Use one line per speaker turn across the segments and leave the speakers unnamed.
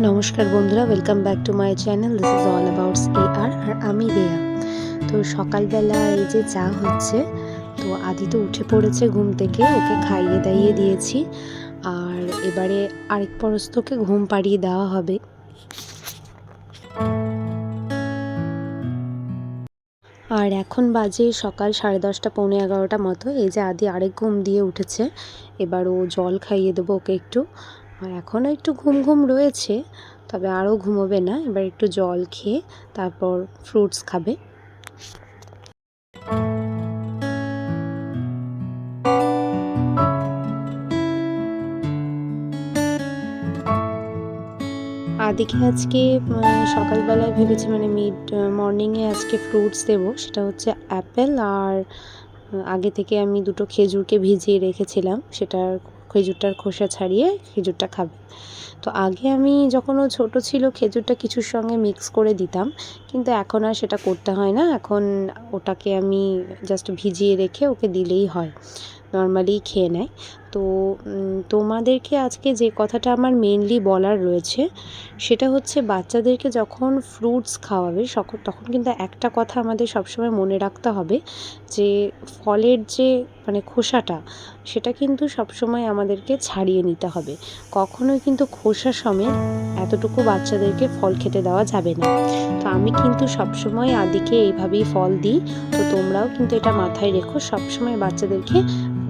নমস্কার বন্ধুরা welcome back to my channel this is all abouts A R আর আমি রেয়া। তো সকালবেলা এই যে চা হচ্ছে, তো আদি তো উঠে পড়েছে ঘুম থেকে, ওকে খাইয়ে দাইয়ে দিয়েছি। আর এবারে আরেক পরস্তকে ঘুম পাড়িয়ে দেওয়া হবে। আর এখন বাজে সকাল সাড়ে দশটা, পৌনে এগারোটা মতো। এই যে আদি আরেক ঘুম দিয়ে উঠেছে, এবার ও জল খাইয়ে দেবো ওকে একটু। আর এখনও একটু ঘুম ঘুম রয়েছে, তবে আরও ঘুমোবে না। এবার একটু জল খেয়ে তারপর ফ্রুটস খাবে। আদিকে আজকে সকালবেলায় ভেবেছি মানে মিড মর্নিংয়ে আজকে ফ্রুটস দেবো। সেটা হচ্ছে অ্যাপেল আর আগে থেকে আমি দুটো খেজুরকে ভিজিয়ে রেখেছিলাম। সেটার খেজুরটার খোসা ছাড়িয়ে খেজুরটা খাবে। তো আগে আমি যখন ও ছোটো ছিল, খেজুরটা কিছুর সঙ্গে মিক্স করে দিতাম। কিন্তু এখন আর সেটা করতে হয় না। এখন ওটাকে আমি জাস্ট ভিজিয়ে রেখে ওকে দিলেই হয়। নর্মালি খেয়ে নেয়। তো তোমাদেরকে আজকে যে কথাটা আমার মেনলি বলার রয়েছে, সেটা হচ্ছে বাচ্চাদেরকে যখন ফ্রুটস খাওয়াবে তখন কিন্তু একটা কথা আমাদের সবসময় মনে রাখতে হবে যে, ফলের যে মানে খোসাটা, সেটা কিন্তু সবসময় আমাদেরকে ছাড়িয়ে নিতে হবে। কখনোই কিন্তু খোসা সমেত এতটুকু বাচ্চাদেরকে ফল খেতে দেওয়া যাবে না। তো আমি কিন্তু সবসময় আদিকে এইভাবেই ফল দিই, তো তোমরাও কিন্তু এটা মাথায় রেখো, সবসময় বাচ্চাদেরকে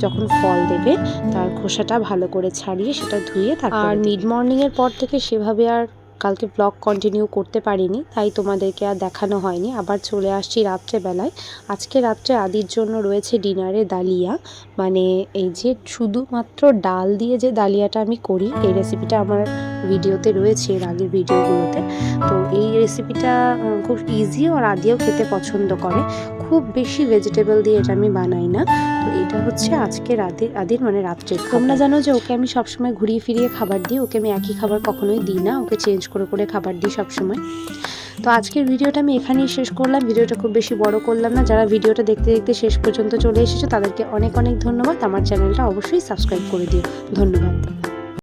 যখন ফল দেবে তার খোসাটা ভালো করে ছাড়িয়ে সেটা ধুয়ে তারপর আর মিড মর্নিংয়ের পর থেকে সেভাবে আর কালকে ব্লগ কন্টিনিউ করতে পারিনি, তাই তোমাদেরকে আর দেখানো হয়নি। আবার চলে আসছি রাত্রেবেলায়। আজকে রাত্রে আদির জন্য রয়েছে ডিনারে ডালিয়া। মানে এই যে শুধুমাত্র ডাল দিয়ে যে ডালিয়াটা আমি করি, এই রেসিপিটা আমার ভিডিওতে রয়েছে, এর আগের ভিডিওগুলোতে। তো এই রেসিপিটা খুব ইজি আর আদিও খেতে পছন্দ করে। খুব বেশি ভেজিটেবল দিয়ে এটা আমি বানাই না। তো এটা হচ্ছে আজকে রাতে, আদির মানে রাত্রে তোমরা জানো যে ওকে আমি সবসময় ঘুরিয়ে ফিরিয়ে খাবার দিই, ওকে আমি একই খাবার কখনোই দিই না, ওকে চেঞ্জ করে করে খাবার দিই সবসময়। তো আজকের ভিডিওটা আমি এখানেই শেষ করলাম। ভিডিওটা খুব বেশি বড় করলাম না। যারা ভিডিওটা দেখতে দেখতে শেষ পর্যন্ত চলে এসেছ, তাদেরকে অনেক অনেক ধন্যবাদ। আমার চ্যানেলটা অবশ্যই সাবস্ক্রাইব করে দিও। ধন্যবাদ।